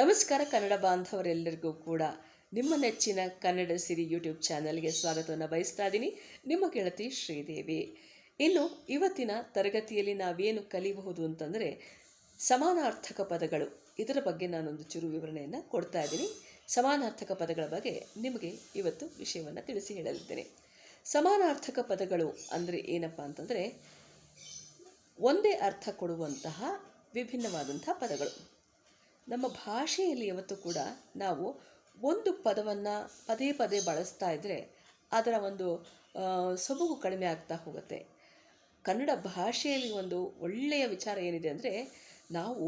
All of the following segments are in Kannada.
ನಮಸ್ಕಾರ, ಕನ್ನಡ ಬಾಂಧವರೆಲ್ಲರಿಗೂ ಕೂಡ ನಿಮ್ಮ ನೆಚ್ಚಿನ ಕನ್ನಡ ಸಿರಿ ಯೂಟ್ಯೂಬ್ ಚಾನಲ್ಗೆ ಸ್ವಾಗತವನ್ನು ಬಯಸ್ತಾ ಇದ್ದೀನಿ. ನಿಮ್ಮ ಗೆಳತಿ ಶ್ರೀದೇವಿ. ಇನ್ನು ಇವತ್ತಿನ ತರಗತಿಯಲ್ಲಿ ನಾವೇನು ಕಲಿಯಬಹುದು ಅಂತಂದರೆ ಸಮಾನಾರ್ಥಕ ಪದಗಳು. ಇದರ ಬಗ್ಗೆ ನಾನೊಂದು ಚುರು ವಿವರಣೆಯನ್ನು ಕೊಡ್ತಾ ಇದ್ದೀನಿ. ಸಮಾನಾರ್ಥಕ ಪದಗಳ ಬಗ್ಗೆ ನಿಮಗೆ ಇವತ್ತು ವಿಷಯವನ್ನು ತಿಳಿಸಿ ಹೇಳಲಿದ್ದೇನೆ. ಸಮಾನಾರ್ಥಕ ಪದಗಳು ಅಂದರೆ ಏನಪ್ಪ ಅಂತಂದರೆ ಒಂದೇ ಅರ್ಥ ಕೊಡುವಂತಹ ವಿಭಿನ್ನವಾದಂತಹ ಪದಗಳು. ನಮ್ಮ ಭಾಷೆಯಲ್ಲಿ ಯಾವತ್ತೂ ಕೂಡ ನಾವು ಒಂದು ಪದವನ್ನು ಪದೇ ಪದೇ ಬಳಸ್ತಾ ಇದ್ದರೆ ಅದರ ಒಂದು ಸೊಬಗು ಕಡಿಮೆ ಆಗ್ತಾ ಹೋಗುತ್ತೆ. ಕನ್ನಡ ಭಾಷೆಯಲ್ಲಿ ಒಂದು ಒಳ್ಳೆಯ ವಿಚಾರ ಏನಿದೆ ಅಂದರೆ ನಾವು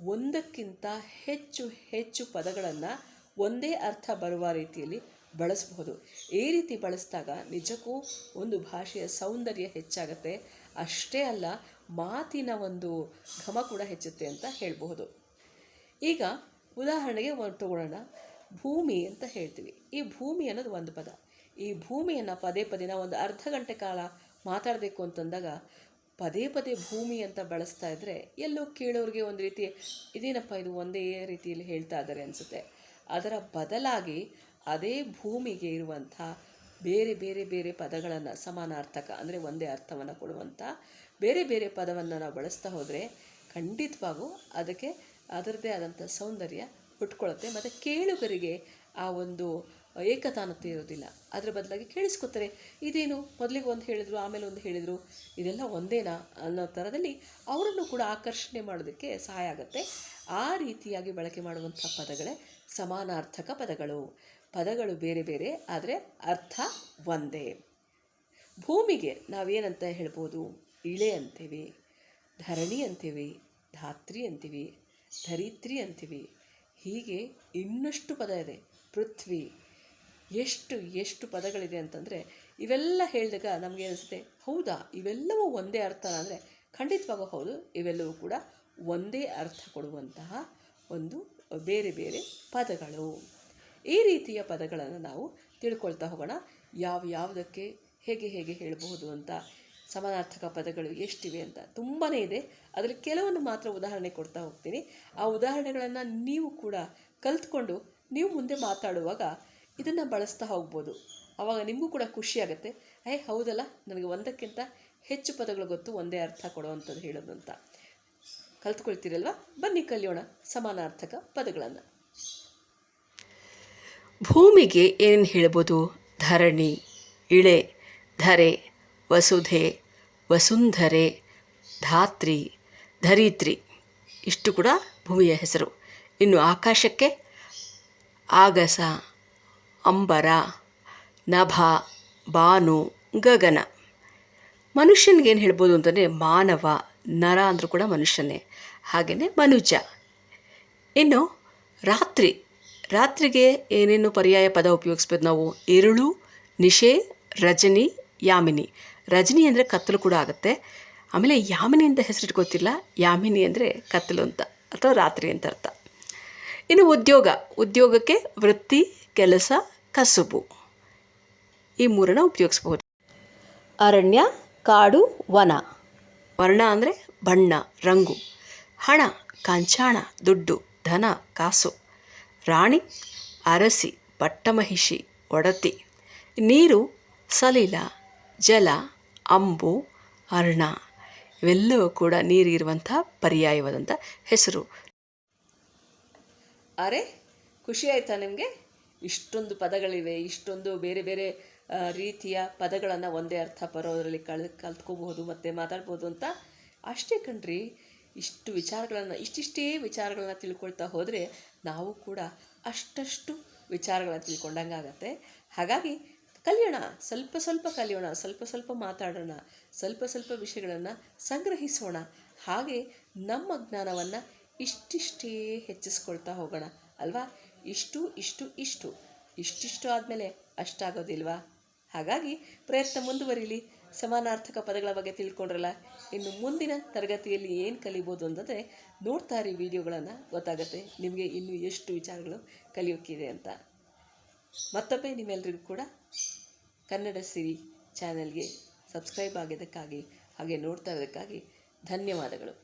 ಒಂದಕ್ಕಿಂತ ಹೆಚ್ಚು ಹೆಚ್ಚು ಪದಗಳನ್ನು ಒಂದೇ ಅರ್ಥ ಬರುವ ರೀತಿಯಲ್ಲಿ ಬಳಸಬಹುದು. ಈ ರೀತಿ ಬಳಸಿದಾಗ ನಿಜಕ್ಕೂ ಒಂದು ಭಾಷೆಯ ಸೌಂದರ್ಯ ಹೆಚ್ಚಾಗುತ್ತೆ. ಅಷ್ಟೇ ಅಲ್ಲ ಮಾತಿನ ಒಂದು ಘಮ ಕೂಡ ಹೆಚ್ಚುತ್ತೆ ಅಂತ ಹೇಳಬಹುದು. ಈಗ ಉದಾಹರಣೆಗೆ ಒಂದು ತಗೊಳ್ಳೋಣ. ಭೂಮಿ ಅಂತ ಹೇಳ್ತೀವಿ. ಈ ಭೂಮಿ ಅನ್ನೋದು ಒಂದು ಪದ. ಈ ಭೂಮಿಯನ್ನು ಪದೇ ಪದೇ ನಾವು ಒಂದು ಅರ್ಧ ಗಂಟೆ ಕಾಲ ಮಾತಾಡಬೇಕು ಅಂತಂದಾಗ ಪದೇ ಪದೇ ಭೂಮಿ ಅಂತ ಬಳಸ್ತಾ ಇದ್ದರೆ ಎಲ್ಲೋ ಕೇಳೋರಿಗೆ ಒಂದು ರೀತಿ, ಇದೇನಪ್ಪ ಇದು ಒಂದೇ ರೀತಿಯಲ್ಲಿ ಹೇಳ್ತಾ ಇದ್ದಾರೆ ಅನಿಸುತ್ತೆ. ಅದರ ಬದಲಾಗಿ ಅದೇ ಭೂಮಿಗೆ ಇರುವಂಥ ಬೇರೆ ಬೇರೆ ಬೇರೆ ಪದಗಳನ್ನು ಸಮಾನಾರ್ಥಕ ಅಂದರೆ ಒಂದೇ ಅರ್ಥವನ್ನು ಕೊಡುವಂಥ ಬೇರೆ ಬೇರೆ ಪದವನ್ನು ನಾವು ಬಳಸ್ತಾ ಹೋದರೆ ಖಂಡಿತವಾಗೂ ಅದಕ್ಕೆ ಅದರದ್ದೇ ಆದಂಥ ಸೌಂದರ್ಯ ಹುಟ್ಕೊಳ್ಳುತ್ತೆ ಮತ್ತು ಕೇಳುಗರಿಗೆ ಆ ಒಂದು ಏಕತಾನತೆ ಇರೋದಿಲ್ಲ. ಅದರ ಬದಲಾಗಿ ಕೇಳಿಸ್ಕೊತಾರೆ. ಇದೇನು ಮೊದಲಿಗೆ ಒಂದು ಹೇಳಿದರು, ಆಮೇಲೆ ಒಂದು ಹೇಳಿದರು, ಇದೆಲ್ಲ ಒಂದೇನಾ ಅನ್ನೋ ಥರದಲ್ಲಿ ಅವರನ್ನು ಕೂಡ ಆಕರ್ಷಣೆ ಮಾಡೋದಕ್ಕೆ ಸಹಾಯ ಆಗುತ್ತೆ. ಆ ರೀತಿಯಾಗಿ ಬಳಕೆ ಮಾಡುವಂಥ ಪದಗಳೇ ಸಮಾನಾರ್ಥಕ ಪದಗಳು. ಪದಗಳು ಬೇರೆ ಬೇರೆ, ಆದರೆ ಅರ್ಥ ಒಂದೇ. ಭೂಮಿಗೆ ನಾವೇನಂತ ಹೇಳ್ಬೋದು? ಇಳೆ ಅಂತೀವಿ, ಧರಣಿ ಅಂತೀವಿ, ಧಾತ್ರಿ ಅಂತೀವಿ ಧರಿತ್ರಿ ಅಂತೀವಿ. ಹೀಗೆ ಇನ್ನಷ್ಟು ಪದ ಇದೆ. ಪೃಥ್ವಿ. ಎಷ್ಟು ಎಷ್ಟು ಪದಗಳಿದೆ ಅಂತಂದರೆ ಇವೆಲ್ಲ ಹೇಳಿದಾಗ ನಮಗೆ ಅನಿಸುತ್ತೆ, ಹೌದಾ, ಇವೆಲ್ಲವೂ ಒಂದೇ ಅರ್ಥ ಅಂದರೆ ಖಂಡಿತವಾಗೂ ಹೌದು, ಇವೆಲ್ಲವೂ ಕೂಡ ಒಂದೇ ಅರ್ಥ ಕೊಡುವಂತಹ ಒಂದು ಬೇರೆ ಬೇರೆ ಪದಗಳು. ಈ ರೀತಿಯ ಪದಗಳನ್ನು ನಾವು ತಿಳ್ಕೊಳ್ತಾ ಹೋಗೋಣ. ಯಾವ ಯಾವುದಕ್ಕೆ ಹೇಗೆ ಹೇಗೆ ಹೇಳಬಹುದು ಅಂತ ಸಮಾನಾರ್ಥಕ ಪದಗಳು ಎಷ್ಟಿವೆ ಅಂತ. ತುಂಬಾ ಇದೆ. ಅದರಲ್ಲಿ ಕೆಲವನ್ನು ಮಾತ್ರ ಉದಾಹರಣೆ ಕೊಡ್ತಾ ಹೋಗ್ತೀನಿ. ಆ ಉದಾಹರಣೆಗಳನ್ನು ನೀವು ಕೂಡ ಕಲ್ತ್ಕೊಂಡು ನೀವು ಮುಂದೆ ಮಾತಾಡುವಾಗ ಇದನ್ನು ಬಳಸ್ತಾ ಹೋಗ್ಬೋದು. ಆವಾಗ ನಿಮಗೂ ಕೂಡ ಖುಷಿ ಆಗುತ್ತೆ. ಏ, ಹೌದಲ್ಲ? ನನಗೆ ಒಂದಕ್ಕಿಂತ ಹೆಚ್ಚು ಪದಗಳು ಗೊತ್ತು, ಒಂದೇ ಅರ್ಥ ಕೊಡುವಂಥದ್ದು ಹೇಳೋದು ಅಂತ. ಕಲ್ತ್ಕೊಳ್ತೀರಲ್ವ? ಬನ್ನಿ ಕಲಿಯೋಣ ಸಮಾನಾರ್ಥಕ ಪದಗಳನ್ನು. ಭೂಮಿಗೆ ಏನೇನು ಹೇಳ್ಬೋದು? ಧರಣಿ, ಇಳೆ, ಧರೆ ವಸುಧೆ, ವಸುಂಧರೆ, ಧಾತ್ರಿ, ಧರಿತ್ರಿ. ಇಷ್ಟು ಕೂಡ ಭೂಮಿಯ ಹೆಸರು. ಇನ್ನು ಆಕಾಶಕ್ಕೆ ಆಗಸ, ಅಂಬರ, ನಭ, ಬಾನು, ಗಗನ. ಮನುಷ್ಯನಿಗೇನು ಹೇಳ್ಬೋದು ಅಂತಂದರೆ ಮಾನವ, ನರ ಅಂದರೂ ಕೂಡ ಮನುಷ್ಯನೇ. ಹಾಗೆಯೇ ಮನುಜ. ಇನ್ನು ರಾತ್ರಿ. ರಾತ್ರಿಗೆ ಏನೇನು ಪರ್ಯಾಯ ಪದ ಉಪಯೋಗಿಸ್ಬೋದು ನಾವು? ಇರುಳು, ನಿಶೆ, ರಜನಿ, ಯಾಮಿನಿ. ರಜನಿ ಅಂದರೆ ಕತ್ತಲು ಕೂಡ ಆಗುತ್ತೆ. ಆಮೇಲೆ ಯಾಮಿನಿ ಅಂತ ಹೆಸರಿಟ್ಟು ಗೊತ್ತಿಲ್ಲ. ಯಾಮಿನಿ ಅಂದರೆ ಕತ್ತಲು ಅಂತ ಅಥವಾ ರಾತ್ರಿ ಅಂತ ಅರ್ಥ. ಇನ್ನು ಉದ್ಯೋಗ. ಉದ್ಯೋಗಕ್ಕೆ ವೃತ್ತಿ, ಕೆಲಸ, ಕಸುಬು. ಈ ಮೂರನ್ನು ಉಪಯೋಗಿಸ್ಬೋದು ಅರಣ್ಯ, ಕಾಡು, ವನ. ವರ್ಣ ಅಂದರೆ ಬಣ್ಣ, ರಂಗು. ಹಣ, ಕಾಂಚಾಣ, ದುಡ್ಡು, ಧನ, ಕಾಸು. ರಾಣಿ, ಅರಸಿ, ಪಟ್ಟಮಹಿಷಿ, ಒಡತಿ. ನೀರು, ಸಲಿಲ, ಜಲ ಅಂಬು, ಅರ್ಣ ಇವೆಲ್ಲವೂ ಕೂಡ ನೀರಿರುವಂಥ ಪರ್ಯಾಯವಾದಂಥ ಹೆಸರು. ಅರೆ, ಖುಷಿ ಆಯಿತಾ ನಿಮಗೆ? ಇಷ್ಟೊಂದು ಪದಗಳಿವೆ, ಇಷ್ಟೊಂದು ಬೇರೆ ಬೇರೆ ರೀತಿಯ ಪದಗಳನ್ನು ಒಂದೇ ಅರ್ಥ ಬರೋದರಲ್ಲಿ ಕಳ್, ಕಲ್ತ್ಕೋಬಹುದು, ಮತ್ತು ಮಾತಾಡ್ಬೋದು ಅಂತ ಅಷ್ಟೇ ಕಣ್ರಿ. ಇಷ್ಟು ವಿಚಾರಗಳನ್ನು, ಇಷ್ಟಿಷ್ಟೇ ವಿಚಾರಗಳನ್ನು ತಿಳ್ಕೊಳ್ತಾ ಹೋದರೆ ನಾವು ಕೂಡ ಅಷ್ಟಷ್ಟು ವಿಚಾರಗಳನ್ನು ತಿಳ್ಕೊಂಡಂಗೆ ಆಗತ್ತೆ ಹಾಗಾಗಿ ಕಲಿಯೋಣ, ಸ್ವಲ್ಪ ಸ್ವಲ್ಪ ಕಲಿಯೋಣ, ಸ್ವಲ್ಪ ಸ್ವಲ್ಪ ಮಾತಾಡೋಣ, ಸ್ವಲ್ಪ ಸ್ವಲ್ಪ ವಿಷಯಗಳನ್ನು ಸಂಗ್ರಹಿಸೋಣ. ಹಾಗೆ ನಮ್ಮ ಜ್ಞಾನವನ್ನು ಇಷ್ಟಿಷ್ಟೇ ಹೆಚ್ಚಿಸ್ಕೊಳ್ತಾ ಹೋಗೋಣ, ಅಲ್ವಾ? ಇಷ್ಟು ಇಷ್ಟು ಇಷ್ಟು. ಇಷ್ಟಿಷ್ಟು ಆದಮೇಲೆ ಅಷ್ಟಾಗೋದಿಲ್ವಾ? ಹಾಗಾಗಿ ಪ್ರಯತ್ನ ಮುಂದುವರಿಲಿ. ಸಮಾನಾರ್ಥಕ ಪದಗಳ ಬಗ್ಗೆ ತಿಳ್ಕೊಂಡ್ರಲ್ಲ, ಇನ್ನು ಮುಂದಿನ ತರಗತಿಯಲ್ಲಿ ಏನು ಕಲಿಬೋದು ಅಂತಂದರೆ ನೋಡ್ತಾ ಇರಿ ವಿಡಿಯೋಗಳನ್ನು, ಗೊತ್ತಾಗುತ್ತೆ ನಿಮಗೆ ಇನ್ನೂ ಎಷ್ಟು ವಿಚಾರಗಳು ಕಲಿಯೋಕ್ಕಿದೆ ಅಂತ. ಮತ್ತೊಮ್ಮೆ ನಿಮ್ಮೆಲ್ಲರಿಗೂ ಕೂಡ ಕನ್ನಡ ಸಿರಿ ಚಾನೆಲ್ಗೆ ಸಬ್ಸ್ಕ್ರೈಬ್ ಆಗಿದ್ದಕ್ಕಾಗಿ ಹಾಗೆ ನೋಡ್ತಾ ಇರೋದಕ್ಕಾಗಿ ಧನ್ಯವಾದಗಳು.